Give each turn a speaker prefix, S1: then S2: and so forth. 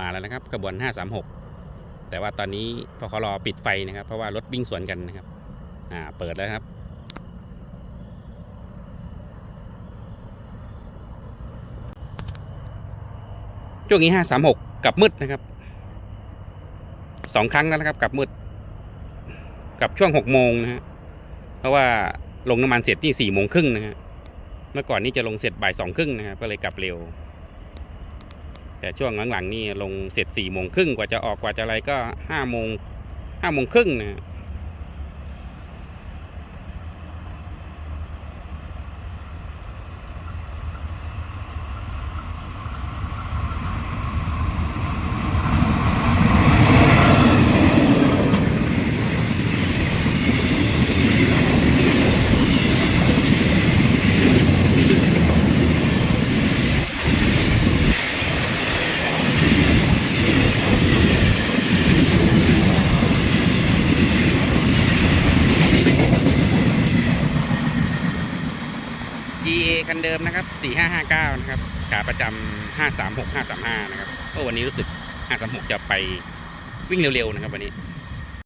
S1: มาแล้วนะครับขบวน 536 แต่ว่าตอนนี้พอเขารอปิดไฟนะครับ เพราะว่ารถวิ่งสวนกันนะครับ อ่า เปิดแล้วครับช่วงนี้ 536กับมืดนะครับสองครั้งแล้วนะครับกับมืด กับช่วง 6 โมงนะฮะ เพราะว่าลงน้ำมันเสร็จที่4โมงครึ่งนะฮะ เมื่อก่อนนี่จะลงเสร็จบ่ายสองครึ่งนะครับก็เลยกลับเร็ว แต่ช่วงหลังๆนี่ลงเสร็จสี่โมงครึ่งกว่าจะออกกว่าจะอะไรก็ห้าโมงห้าโมงครึ่งนะ ฮะ GA คันเดิมนะครับ4559นะครับขาประจำ536 535นะครับก็วันนี้รู้สึก536จะไปวิ่งเร็วๆนะครับวันนี้